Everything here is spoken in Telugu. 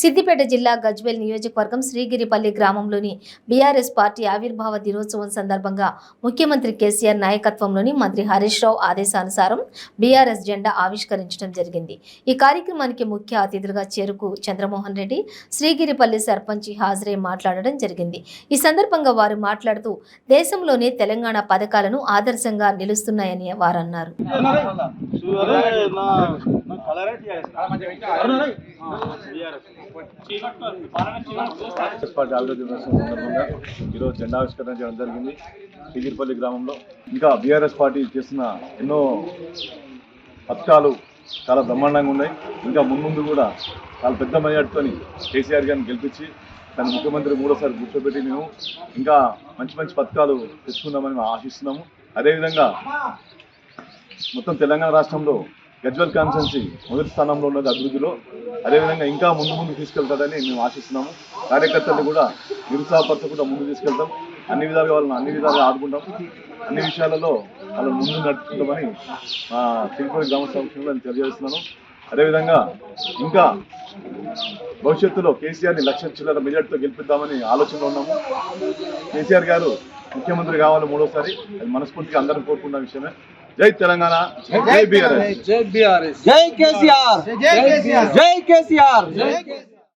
సిద్దిపేట జిల్లా గజ్వేల్ నియోజకవర్గం శ్రీగిరిపల్లి గ్రామంలోని బీఆర్ఎస్ పార్టీ ఆవిర్భావ దినోత్సవం సందర్భంగా ముఖ్యమంత్రి కేసీఆర్ నాయకత్వంలోని మంత్రి హరీష్ రావు ఆదేశానుసారం బీఆర్ఎస్ జెండా ఆవిష్కరించడం జరిగింది. ఈ కార్యక్రమానికి ముఖ్య అతిథులుగా చేరుకు చంద్రమోహన్ రెడ్డి శ్రీగిరిపల్లి సర్పంచి హాజరై మాట్లాడడం జరిగింది. ఈ సందర్భంగా వారు మాట్లాడుతూ దేశంలోనే తెలంగాణ పథకాలను ఆదర్శంగా నిలుస్తున్నాయని వారన్నారు. అన్నారు అరే దినోత్సవం సందర్భంగా. ఈరోజు జెండా ఆవిష్కరణ చేయడం జరిగింది. పిగిరిపల్లి గ్రామంలో. ఇంకా బీఆర్ఎస్ పార్టీ చేసిన ఎన్నో పథకాలు చాలా బ్రహ్మాండంగా ఉన్నాయి. ఇంకా మున్ముందు కూడా చాలా పెద్ద మెజార్టీతో కేసీఆర్ గారిని గెలిపించి తన ముఖ్యమంత్రి మూడోసారి కూర్చోబెట్టి మేము ఇంకా మంచి మంచి పథకాలు తెచ్చుకుందామని మేము ఆశిస్తున్నాము. అదేవిధంగా మొత్తం తెలంగాణ రాష్ట్రంలో గజ్వల్ కాన్స్టెన్సీ మొదటి స్థానంలో ఉన్నది అభివృద్ధిలో. అదేవిధంగా ఇంకా ముందు ముందు తీసుకెళ్తాడని మేము ఆశిస్తున్నాము. కార్యకర్తలు కూడా నిరుత్సాహపరచకుండా ముందు తీసుకెళ్తాం. అన్ని విధాలుగా వాళ్ళని అన్ని విధాలుగా ఆడుకుంటాం అన్ని విషయాలలో వాళ్ళని ముందు నడుపుకుంటామని మా తిరుపతి గ్రామ సంస్థలో నేను తెలియజేస్తున్నాను. అదేవిధంగా ఇంకా భవిష్యత్తులో కేసీఆర్ని లక్ష చిల్లర మెజార్టీతో గెలిపిద్దామని ఆలోచనలో ఉన్నాము. కేసీఆర్ గారు ముఖ్యమంత్రి కావాలి మూడోసారి. అది మనస్ఫూర్తిగా అందరం కోరుకున్న విషయమే. జై తెలంగాణ జై బీఆర్ఎస్. జై కేసీఆర్. జై కేసీఆర్. జై కేసీఆర్.